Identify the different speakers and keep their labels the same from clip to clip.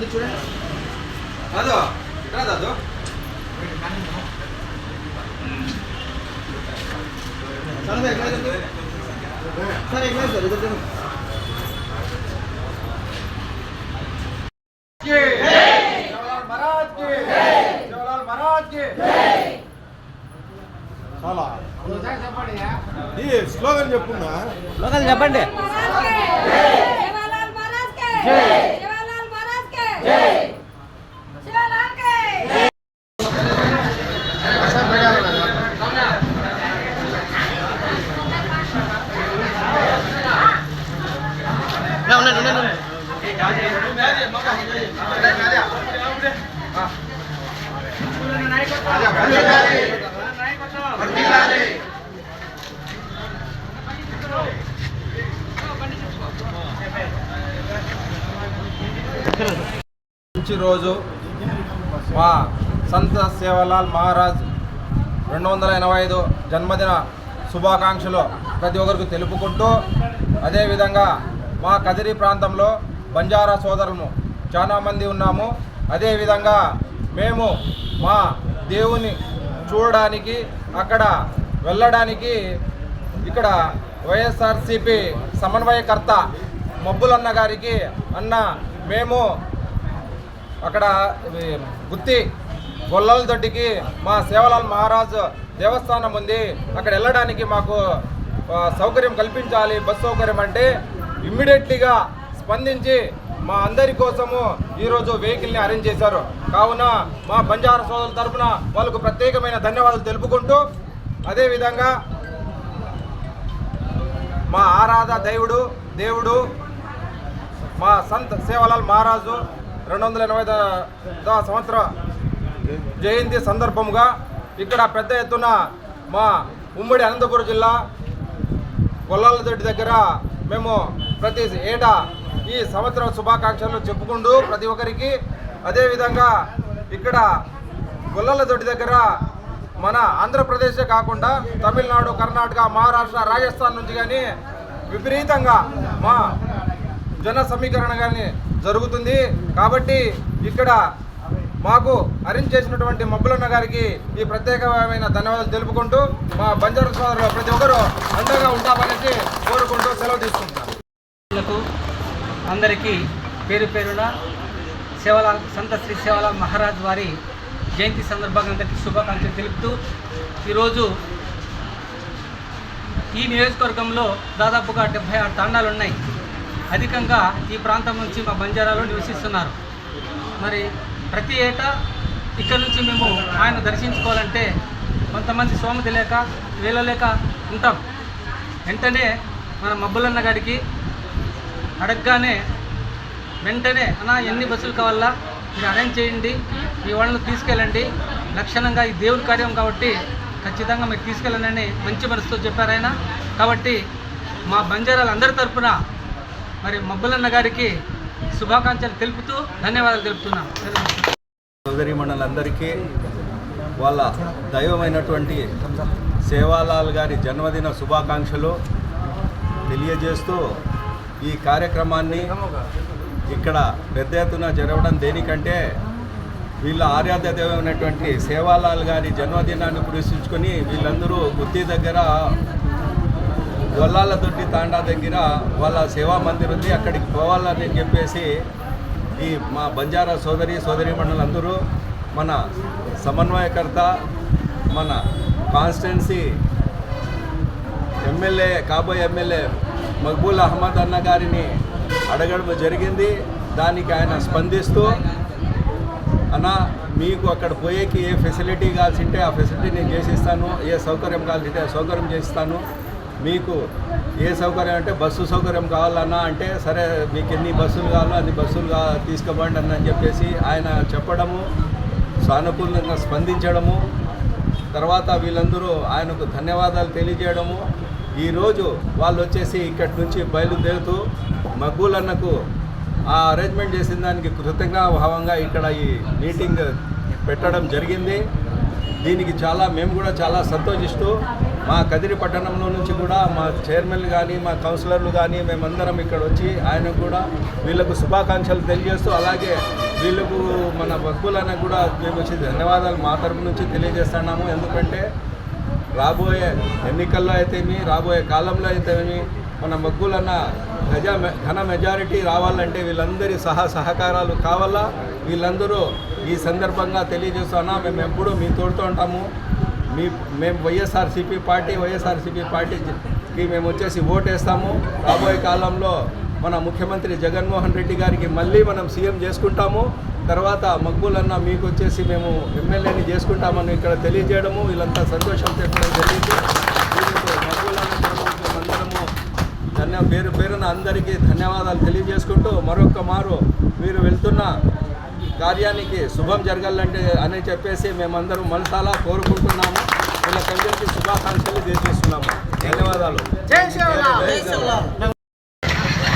Speaker 1: ముందు
Speaker 2: చూడండి రాదు
Speaker 1: ఇక్కడ రాదు సార్ ఎక్కడ సార్ ఎక్కడ
Speaker 3: సార్ ఇక్కడ స్లోగన్ చెప్పున్నా
Speaker 1: స్లోగన్ చెప్పండి
Speaker 4: జై Hey.
Speaker 2: మంచి రోజు మా సంత సేవలాల్ మహారాజ్ రెండు వందల ఎనభై ఐదు జన్మదిన శుభాకాంక్షలు ప్రతి ఒక్కరికి తెలుపుకుంటూ అదేవిధంగా మా కదిరి ప్రాంతంలో బంజారా సోదరులు చాలామంది ఉన్నాము. అదేవిధంగా మేము మా దేవుని చూడడానికి అక్కడ వెళ్ళడానికి ఇక్కడ వైఎస్ఆర్సిపి సమన్వయకర్త మబ్బులన్న గారికి అన్న మేము అక్కడ గుత్తి గొల్లల దొడ్డికి మా సేవలాల్ మహారాజ్ దేవస్థానం ఉంది. అక్కడ వెళ్ళడానికి మాకు సౌకర్యం కల్పించాలి. బస్ సౌకర్యం అంటే ఇమ్మీడియట్లీగా స్పందించి మా అందరి కోసము ఈరోజు వెహికల్ని అరేంజ్ చేశారు. కావున మా బంజారా సోదరుల తరపున వాళ్ళకు ప్రత్యేకమైన ధన్యవాదాలు తెలుపుకుంటూ అదేవిధంగా మా ఆరాధ దైవుడు దేవుడు మా సంత్ సేవలాల్ మహారాజు రెండు వందల ఎనభై సంవత్సర జయంతి సందర్భంగా ఇక్కడ పెద్ద ఎత్తున మా ఉమ్మడి అనంతపురం జిల్లా గొల్లాలదొడ్డి దగ్గర మేము ప్రతి ఏటా ఈ సంవత్సర శుభాకాంక్షలు చెప్పుకుంటూ ప్రతి ఒక్కరికి అదేవిధంగా ఇక్కడ గొల్లలదొడ్డి దగ్గర మన ఆంధ్రప్రదేశే కాకుండా తమిళనాడు కర్ణాటక మహారాష్ట్ర రాజస్థాన్ నుంచి కానీ విపరీతంగా మా జన సమీకరణ కానీ జరుగుతుంది. కాబట్టి ఇక్కడ మాకు అరేంజ్ చేసినటువంటి మబ్బులన్న గారికి ఈ ప్రత్యేకమైన ధన్యవాదాలు తెలుపుకుంటూ మా బంజారు సోదరులు ప్రతి ఒక్కరూ అండగా ఉంటామనేసి కోరుకుంటూ సెలవు తీసుకుంటాను
Speaker 5: అందరికీ పేరు పేరున సేవల సంత శ్రీ సేవల మహారాజ్ వారి జయంతి సందర్భంగా అందరికీ శుభాకాంక్షలు తెలుపుతూ ఈరోజు ఈ నియోజకవర్గంలో దాదాపుగా డెబ్బై ఆరు తాండాలు ఉన్నాయి అధికంగా ఈ ప్రాంతం నుంచి మా బంజారాలో నివసిస్తున్నారు. మరి ప్రతి ఏటా ఇక్కడ నుంచి మేము ఆయన దర్శించుకోవాలంటే కొంతమంది సోమతి లేక వీళ్ళలేక ఉంటాం. వెంటనే మన మబ్బులన్న గారికి అడగగానే వెంటనే అన్న ఎన్ని బస్సులు కావాలా? మీరు అరేంజ్ చేయండి మీ వాళ్ళని తీసుకెళ్ళండి. లక్షణంగా ఈ దేవుడి కార్యం కాబట్టి ఖచ్చితంగా మీరు తీసుకెళ్ళండి మంచి మనసుతో చెప్పారు ఆయన. కాబట్టి మా బంజారాలు అందరి తరఫున మరి మబ్బులన్న గారికి శుభాకాంక్షలు తెలుపుతూ ధన్యవాదాలు తెలుపుతున్నాం.
Speaker 6: సోదరి మండలందరికీ వాళ్ళ దైవమైనటువంటి సేవాలాల్ గారి జన్మదిన శుభాకాంక్షలు తెలియజేస్తూ ఈ కార్యక్రమాన్ని ఇక్కడ పెద్ద ఎత్తున జరగడం దేనికంటే వీళ్ళ ఆరాధ్య దైవమైనటువంటి సేవాలాల్ గారి జన్మదినాన్ని పురస్కరించుకొని వీళ్ళందరూ గుత్తి దగ్గర గొల్లాల దొడ్డి తాండా దగ్గర వాళ్ళ సేవా మందిర్ ఉంది. అక్కడికి పోవాలని చెప్పేసి ఈ మా బంజారా సోదరి సోదరి మండలందరూ మన సమన్వయకర్త మన కాన్స్టిట్యున్సీ ఎమ్మెల్యే కాబోయే ఎమ్మెల్యే మక్బూల్ అహ్మద్ అన్న గారిని అడగడం జరిగింది. దానికి ఆయన స్పందిస్తూ అన్న మీకు అక్కడ పోయేకి ఏ ఫెసిలిటీ కావాల్సింటే ఆ ఫెసిలిటీ నేను చేసిస్తాను. ఏ సౌకర్యం కావాల్సింటే ఆ సౌకర్యం చేస్తాను మీకు ఏ సౌకర్యం అంటే బస్సు సౌకర్యం కావాలన్నా అంటే సరే మీకు ఎన్ని బస్సులు కావాలో అన్ని బస్సులు కా తీసుకోబండి అని చెప్పేసి ఆయన చెప్పడము సానుకూలంగా స్పందించడము తర్వాత వీళ్ళందరూ ఆయనకు ధన్యవాదాలు తెలియజేయడము. ఈరోజు వాళ్ళు వచ్చేసి ఇక్కడి నుంచి బయలుదేరుతూ మగ్గులన్నకు ఆ అరేంజ్మెంట్ చేసిన దానికి కృతజ్ఞతా భావంగా ఇక్కడ ఈ మీటింగ్ పెట్టడం జరిగింది. దీనికి చాలా మేము కూడా చాలా సంతోషిస్తూ మా కదిరి పట్టణంలో నుంచి కూడా మా చైర్మన్లు కానీ మా కౌన్సిలర్లు కానీ మేమందరం ఇక్కడ వచ్చి ఆయనకు కూడా వీళ్ళకు శుభాకాంక్షలు తెలియజేస్తూ అలాగే వీళ్ళకు మన భక్తులను కూడా మేము వచ్చి ధన్యవాదాలు మా తరపు నుంచి తెలియజేస్తున్నాము. ఎందుకంటే రాబోయే ఎన్నికల్లో అయితేమి రాబోయే కాలంలో అయితేమి మన మగ్గులన్న గజ ఘన మెజారిటీ రావాలంటే వీళ్ళందరి సహా సహకారాలు కావాలా? వీళ్ళందరూ ఈ సందర్భంగా తెలియజేస్తున్నా మేము ఎప్పుడూ మీ తోడుతూ ఉంటాము. మీ మేము వైఎస్ఆర్సీపీ పార్టీ వైఎస్ఆర్సీపీ పార్టీకి మేము వచ్చేసి ఓటేస్తాము. రాబోయే కాలంలో మన ముఖ్యమంత్రి జగన్మోహన్ రెడ్డి గారికి మళ్ళీ మనం సీఎం చేసుకుంటాము. తర్వాత మక్బూలన్న మీకు వచ్చేసి మేము ఎమ్మెల్యేని చేసుకుంటామని ఇక్కడ తెలియజేయడము. వీళ్ళంతా సంతోషం చెప్పడం జరిగింది ధన్య పేరు పేరున అందరికీ ధన్యవాదాలు తెలియజేసుకుంటూ మరొక్క మారు మీరు వెళ్తున్న కార్యానికి శుభం జరగాలంటే అని చెప్పేసి మేమందరం మనసాలా కోరుకుంటున్నాము వీళ్ళకందరికీ శుభాకాంక్షలు తెలియజేస్తున్నాము ధన్యవాదాలు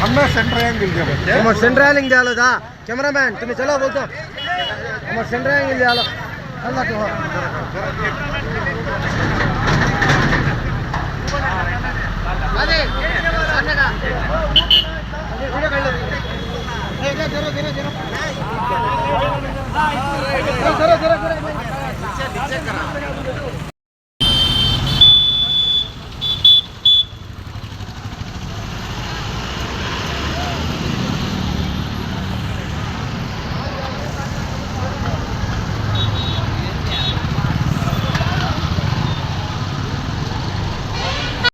Speaker 3: हमें सेंटर एंगल के बच्चे
Speaker 1: हमारे सेंटर एंगल डालो दा कैमरामैन तुम्हें चलो बोलतो हमारे सेंटर एंगल डालो अल्लाह तो अरे ಜರ ಜರ ಜರ ಜರ ಜರ ಜರ ಜರ